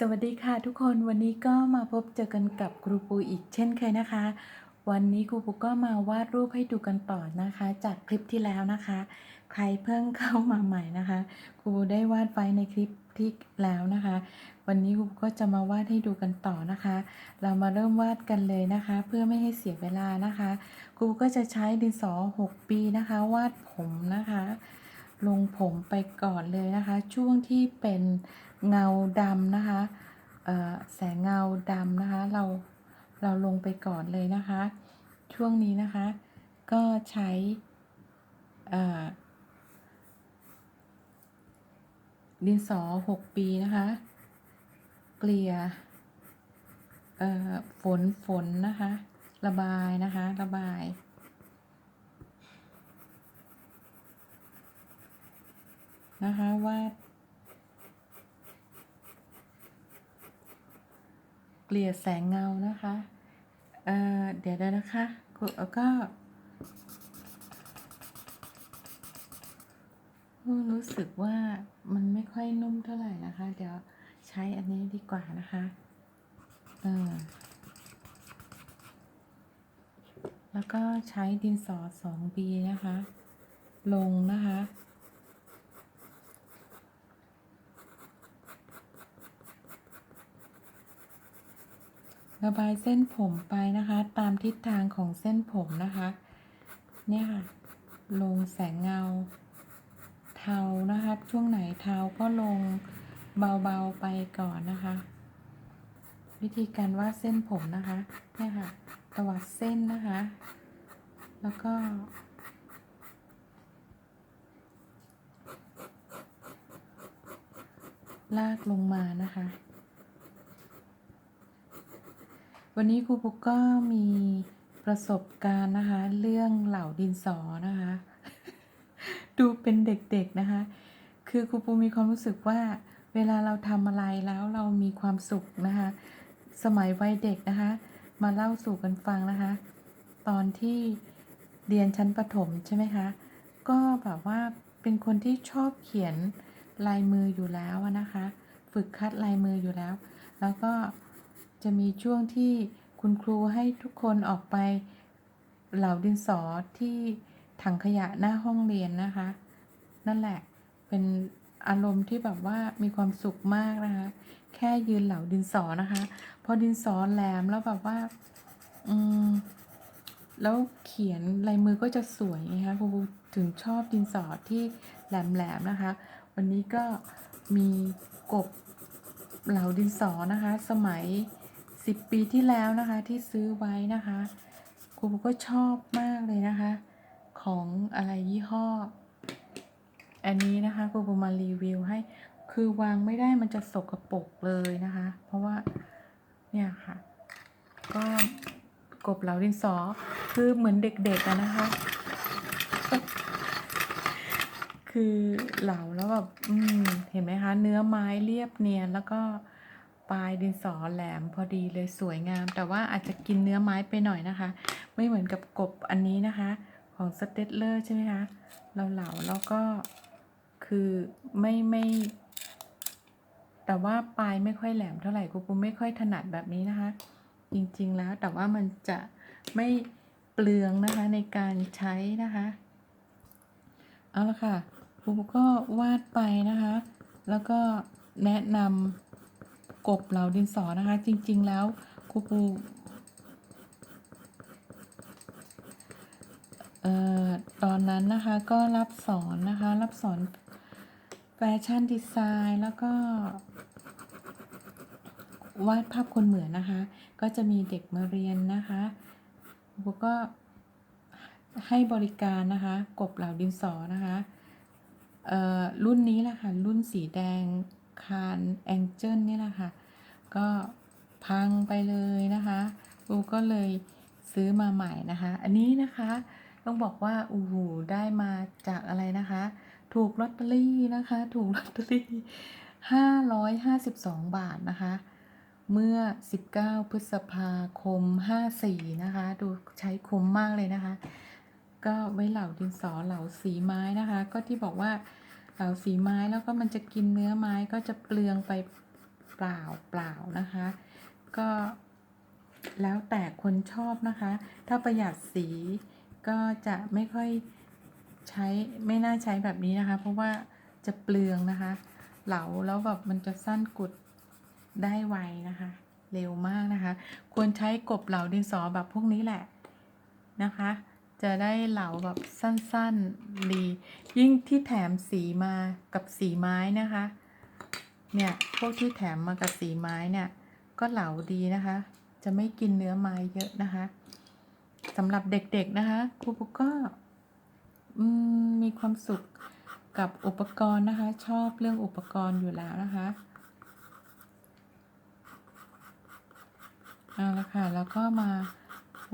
สวัสดีค่ะทุกคนวันนี้ก็มาพบเจอกันกับครูปูอีกเช่นเคยนะคะ วันนี้ครูปูก็มาวาดรูปให้ดูกันต่อนะคะ จากคลิปที่แล้วนะคะ ใครเพิ่งเข้ามาใหม่นะคะครูปูได้วาดไว้ในคลิปที่แล้วนะคะ วันนี้ครูปูก็จะมาวาดให้ดูกันต่อนะคะ เรามาเริ่มวาดกันเลยนะคะ เพื่อไม่ให้เสียเวลานะคะครูปูก็จะใช้ดินสอ 6 ปีนะคะ วาดผมนะคะ ลงผมไปก่อนเลยนะคะ ช่วงที่เป็นเงาดำนะคะแสงเงาดำนะคะ เราเราลงไปก่อนเลยนะคะ ช่วงนี้นะคะ ก็ใช้ดินสอ6ปีนะคะ เกลี่ยฝนฝนนะคะ ระบายนะคะ ระบาย นะคะวาดเกลี่ยแสงเงานะคะเอ่อเดี๋ยวๆนะคะกูก็รู้สึกว่ามันไม่ค่อยนุ่มเท่าไหร่นะคะ เดี๋ยวใช้อันนี้ดีกว่านะคะเออแล้วก็ใช้ดินสอสองบีนะคะ ลงนะคะ ระบายเส้นผมไปนะคะ ตามทิศทางของเส้นผมนะคะ เนี่ยค่ะ ลงแสงเงา เทานะคะ ช่วงไหนเทาก็ลงเบาๆไปก่อนนะคะ วิธีการวาดเส้นผมนะคะ เนี่ยค่ะตวัดเส้นนะคะ แล้วก็ลากลงมานะคะ วันนี้ครูปุ๊กก็มีประสบการณ์นะคะ เรื่องเหล่าดินสอนะคะ ดูเป็นเด็กๆนะคะ คือครูปูมีความรู้สึกว่า เวลาเราทำอะไรแล้วเรามีความสุขนะคะ สมัยวัยเด็กนะคะ มาเล่าสู่กันฟังนะคะ ตอนที่เรียนชั้นประถมใช่ไหมคะ ก็แบบว่าเป็นคนที่ชอบเขียนลายมืออยู่แล้วนะคะ ฝึกคัดลายมืออยู่แล้ว แล้วก็ จะมีช่วงที่คุณครูให้ทุกคนออกไปเหล่าดินสอที่ถังขยะหน้าห้องเรียนนะคะ นั่นแหละเป็นอารมณ์ที่แบบว่ามีความสุขมากนะคะ แค่ยืนเหล่าดินสอนะคะ พอดินสอแหลมแล้วแบบว่าอืมแล้วเขียนลายมือก็จะสวยนะคะครูถึงชอบดินสอที่แหลมๆนะคะ วันนี้ก็มีกบเหล่าดินสอนะคะ สมัย 10ปีที่แล้วนะคะที่ซื้อไว้นะคะครูก็ชอบมากเลยนะคะ ของอะไรยี่ห้อ อันนี้นะคะครูมารีวิวให้คือวางไม่ได้มันจะสกปรกเลยนะคะ เพราะว่าเนี่ยค่ะ ก็กบเหลาดินสอคือเหมือนเด็กๆอะนะคะ คือเหลาแล้วแบบเห็นไหมคะ เนื้อไม้เรียบเนียนแล้วก็ ปลายดินสอแหลมพอดีเลยสวยงาม แต่ว่าอาจจะกินเนื้อไม้ไปหน่อยนะคะ ไม่เหมือนกับกบอันนี้นะคะ ของสเตตเลอร์ใช่ไหมคะเราเหลาแล้วก็คือไม่ไม่ แต่ว่าปลายไม่ค่อยแหลมเท่าไหร่ครูปูไม่ค่อยถนัดแบบนี้นะคะ จริงๆแล้วแต่ว่ามันจะไม่เปลืองนะคะในการใช้นะคะ เอาละค่ะครูก็วาดไปนะคะ แล้วก็แนะนำ กบเหล่าดินสอนะคะ จริง ๆ แล้วครูปูเอ่อตอนนั้นนะคะก็รับสอนนะคะ รับสอนแฟชั่นดีไซน์แล้วก็วาดภาพคนเหมือนนะคะ ก็จะมีเด็กมาเรียนนะคะครูก็ให้บริการนะคะ กบเหล่าดินสอนะคะเอ่อรุ่นนี้แหละค่ะ รุ่นสีแดง คานแองเจิลนี่แหละค่ะ ก็พังไปเลยนะคะอูก็เลยซื้อมาใหม่นะคะ อันนี้นะคะต้องบอกว่าอูหูได้มาจากอะไรนะคะ ถูกลอตเตอรี่นะคะ ถูกลอตเตอรี่ห้าร้อยห้าสิบสองบาทนะคะ เมื่อ 19 พฤษภาคม 54 นะคะ ดูใช้คุ้มมากเลยนะคะ ก็ไว้เหล่าดินสอเหล่าสีไม้นะคะ ก็ที่บอกว่า เหลาสีไม้แล้วก็มันจะกินเนื้อไม้ก็จะเปลืองไปเปล่าเปล่านะคะ ก็แล้วแต่คนชอบนะคะ ถ้าประหยัดสีก็จะไม่ค่อยใช้ไม่น่าใช้แบบนี้นะคะ เพราะว่าจะเปลืองนะคะ เหลาแล้วแบบมันจะสั้นกุดได้ไวนะคะ เร็วมากนะคะ ควรใช้กบเหลาดินสอแบบพวกนี้แหละนะคะ จะได้เหลาแบบสั้นๆดี ยิ่งที่แถมสีมากับสีไม้นะคะ เนี่ยพวกที่แถมมากับสีไม้เนี่ยก็เหลาดีนะคะ จะไม่กินเนื้อไม้เยอะนะคะสำหรับเด็กๆนะคะครูปุ๊กก็มีความสุขกับอุปกรณ์นะคะ ชอบเรื่องอุปกรณ์อยู่แล้วนะคะเอาละค่ะแล้วก็มา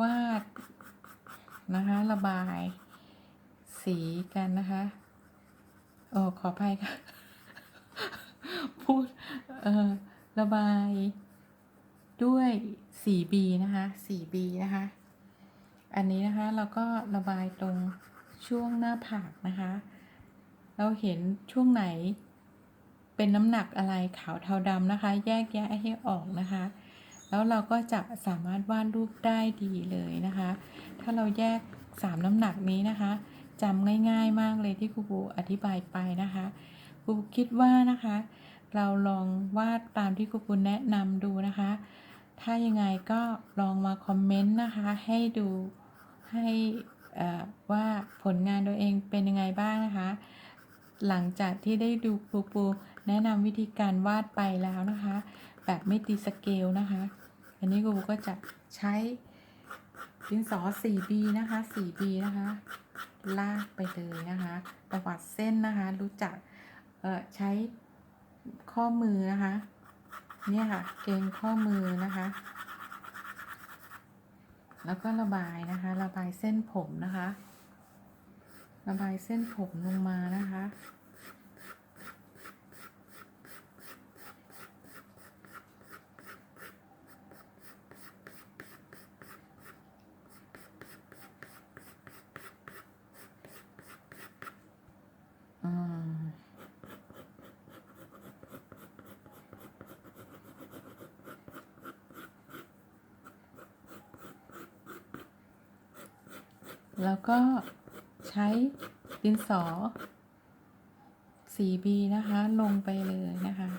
วาด นะคะ ระบายสีกันนะคะโอ้ขออภัยค่ะ พูดเออระบายด้วย 4B นะคะ 4B นะคะ อันนี้นะคะเราก็ระบายตรงช่วงหน้าผากนะคะ เราเห็นช่วงไหนเป็นน้ำหนักอะไรขาวเทาดำนะคะ แยกแยะให้ออกนะคะ แล้วเราก็จะสามารถวาดรูปได้ดีเลยนะคะ ถ้าเราแยก 3 น้ำหนักนี้นะคะจำง่าย ๆ มากเลยที่ครูบูอธิบายไปนะคะครูคิดว่านะคะ เราลองวาดตามที่ครูปูแนะนำดูนะคะ ถ้ายังไงก็ลองมาคอมเมนต์นะคะ ให้ดูให้ว่าผลงานตัวเองเป็นยังไงบ้างนะคะ หลังจากที่ได้ดูครูปูแนะนำวิธีการวาดไปแล้วนะคะ แบบไม่ตีสเกลนะคะ อันนี้ครูปูก็จะใช้ดินสอ 4B นะคะ 4B นะคะ ลากไปเลยนะคะ ประวัติเส้นนะคะ รู้จักใช้ข้อมือนะคะ เนี่ยค่ะ เกงข้อมือนะคะ แล้วก็ระบายนะคะ ระบายเส้นผมนะคะ ระบายเส้นผมลงมานะคะ แล้วก็ใช้ดินสอ 4B นะคะ ลงไปเลยนะคะ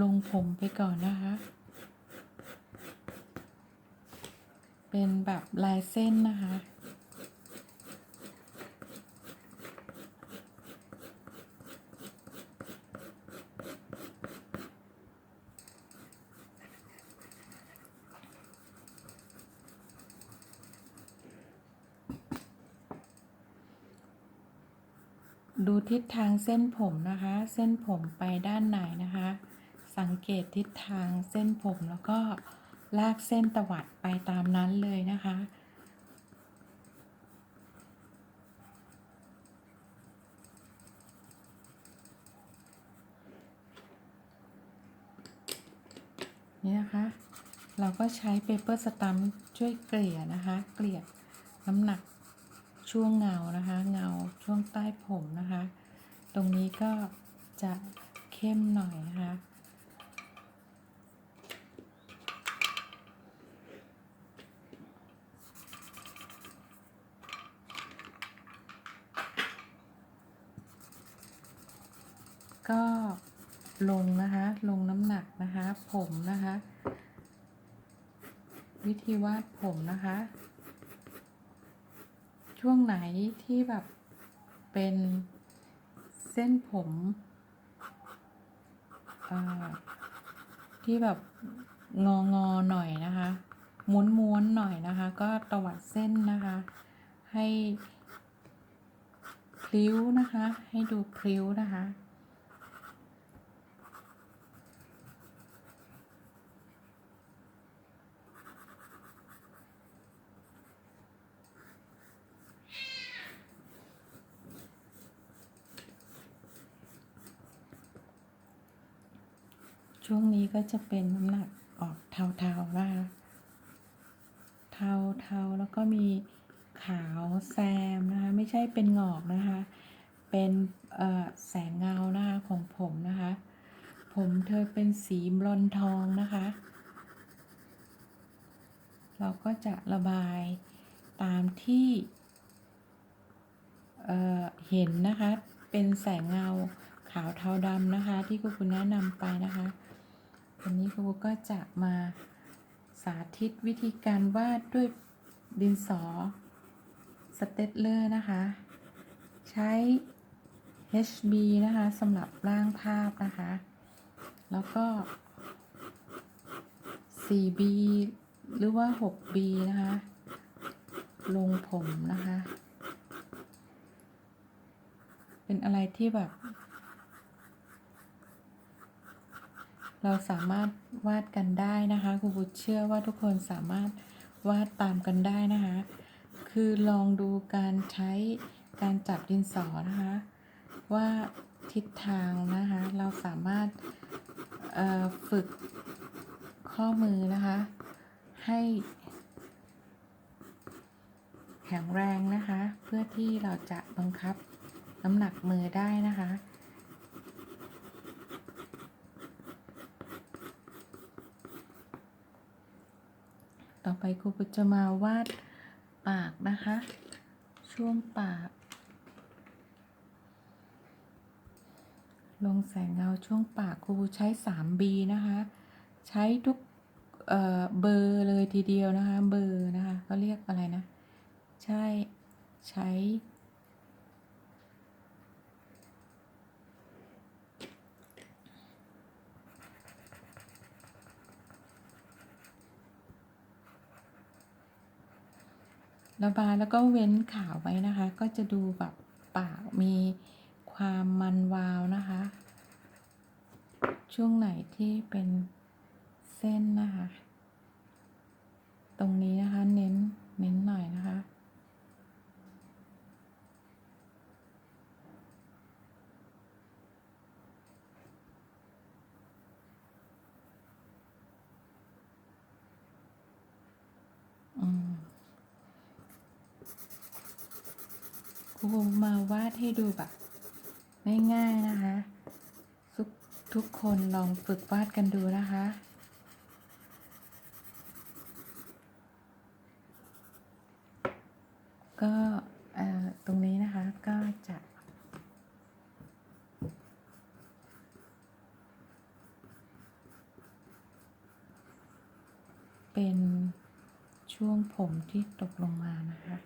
ลงผมไปก่อนนะคะ เป็นแบบลายเส้นนะคะ ดูทิศทางเส้นผมนะคะ เส้นผมไปด้านไหนนะคะ สังเกตทิศทางเส้นผมแล้วก็ลากเส้นตวัดไปตามนั้นเลยนะคะ นี่นะคะ เราก็ใช้เปเปอร์สตัมช่วยเกลี่ยนะคะ เกลี่ยน้ำหนัก ช่วงเงานะคะ เงาช่วงใต้ผมนะคะ ตรงนี้ก็จะเข้มหน่อยนะคะ ก็ลงนะคะ ลงน้ำหนักนะคะ ผมนะคะ วิธีวาดผมนะคะ ช่วงไหนที่แบบเป็นเส้นผมที่แบบงองอหน่อยนะคะ ม้วนม้วนๆหน่อยนะคะ ก็ตวัดเส้นนะคะ ให้พลิ้วนะคะ ให้ดูพลิ้วนะคะ ช่วงนี้ก็จะเป็นน้ำหนักออกเทาๆนะคะเทาเทาแล้วก็มีขาวแซมนะคะไม่ใช่เป็นหงอกนะคะ เป็นแสงเงานะคะของผมนะคะ ผมเธอเป็นสีบลอนทองนะคะ เราก็จะระบายตามที่เเห็นนะคะ เป็นแสงเงาขาวเทาดำนะคะ ที่ครูคุณแนะนำไปนะคะ วันนี้ครูก็จะมาสาธิตวิธีการวาดด้วยดินสอสเตตเลอร์นะคะ ใช้ HB นะคะสำหรับร่างภาพนะคะ แล้วก็ 4B หรือว่า 6B นะคะ ลงผมนะคะ เป็นอะไรที่แบบ เราสามารถวาดกันได้นะคะครูบุตรเชื่อว่าทุกคนสามารถวาดตามกันได้นะคะ คือลองดูการใช้การจับดินสอนะคะ ว่าทิศทางนะคะ เราสามารถฝึกข้อมือนะคะ ให้แข็งแรงนะคะ เพื่อที่เราจะบังคับน้ำหนักมือได้นะคะ ต่อไปครูปุจะมาวาดปากนะคะ ช่วงปาก ลงแสงเงาช่วงปากครูใช้ 3B นะคะ ใช้ทุกเเบอร์เลยทีเดียวนะคะ เบอร์นะคะเขาเรียกอะไรนะ ใช่ใช้ ระบายแล้วก็เว้นขาวไว้นะคะ ก็จะดูแบบปากมีความมันวาวนะคะ ช่วงไหนที่เป็นเส้นนะคะ ตรงนี้นะคะเน้นเน้นหน่อยนะคะ อืม ครูมาวาดให้ดูแบบง่ายๆนะคะทุกทุกคนลองฝึกวาดกันดูนะคะก็ตรงนี้นะคะก็จะ เป็นช่วงผมที่ตกลงมานะคะ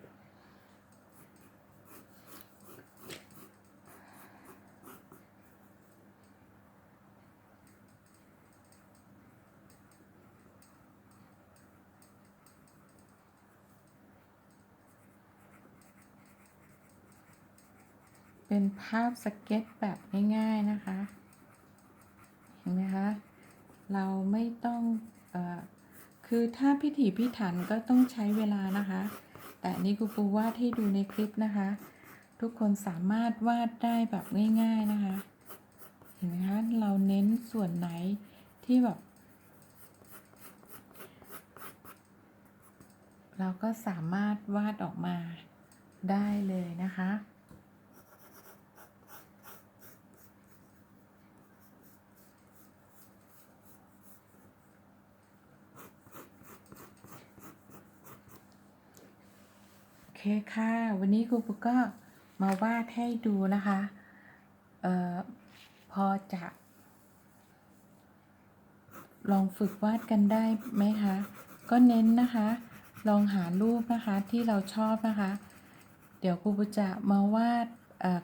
เป็นภาพสเก็ตแบบง่ายๆนะคะ เห็นไหมคะ เราไม่ต้องอคือถ้าพิถีพิถันก็ต้องใช้เวลานะคะ แต่นี่ครูปูวาดให้ดูในคลิปนะคะ ทุกคนสามารถวาดได้แบบง่าย ๆนะคะ เห็นไหมคะ เราเน้นส่วนไหนที่แบบเราก็สามารถวาดออกมาได้เลยนะคะ เคค่ะ วันนี้ครูปุ๊กก็มาวาดให้ดูนะคะ เอ่อ พอจะ ลองฝึกวาดกันได้ไหมคะ ก็เน้นนะคะ ลองหารูปนะคะที่เราชอบนะคะ เดี๋ยวครูปุ๊กจะมาวาด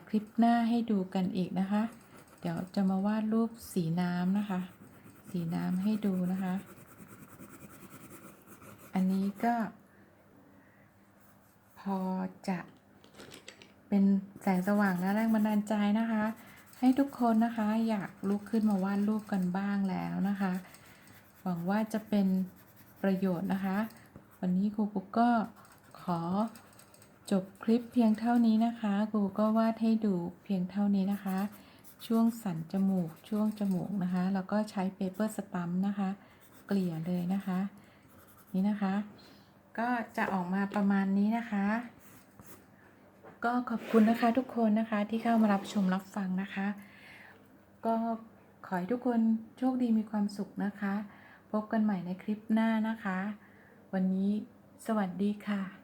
คลิปหน้าให้ดูกันอีกนะคะ เดี๋ยวจะมาวาดรูปสีน้ำนะคะ สีน้ำให้ดูนะคะ อันนี้ก็ พอจะเป็นแสงสว่างและแรงบันดาลใจนะคะ ให้ทุกคนนะคะอยากลุกขึ้นมาวาดรูปกันบ้างแล้วนะคะ หวังว่าจะเป็นประโยชน์นะคะ วันนี้ครูปุ๊กก็ขอจบคลิปเพียงเท่านี้นะคะครูก็วาดให้ดูเพียงเท่านี้นะคะ ช่วงสันจมูกช่วงจมูกนะคะ แล้วก็ใช้เปเปอร์สตัมนะคะ เกลี่ยเลยนะคะ นี่นะคะ ก็จะออกมาประมาณนี้นะคะ ก็ขอบคุณนะคะทุกคนนะคะที่เข้ามารับชมรับฟังนะคะ ก็ขอให้ทุกคนโชคดีมีความสุขนะคะ พบกันใหม่ในคลิปหน้านะคะ วันนี้สวัสดีค่ะ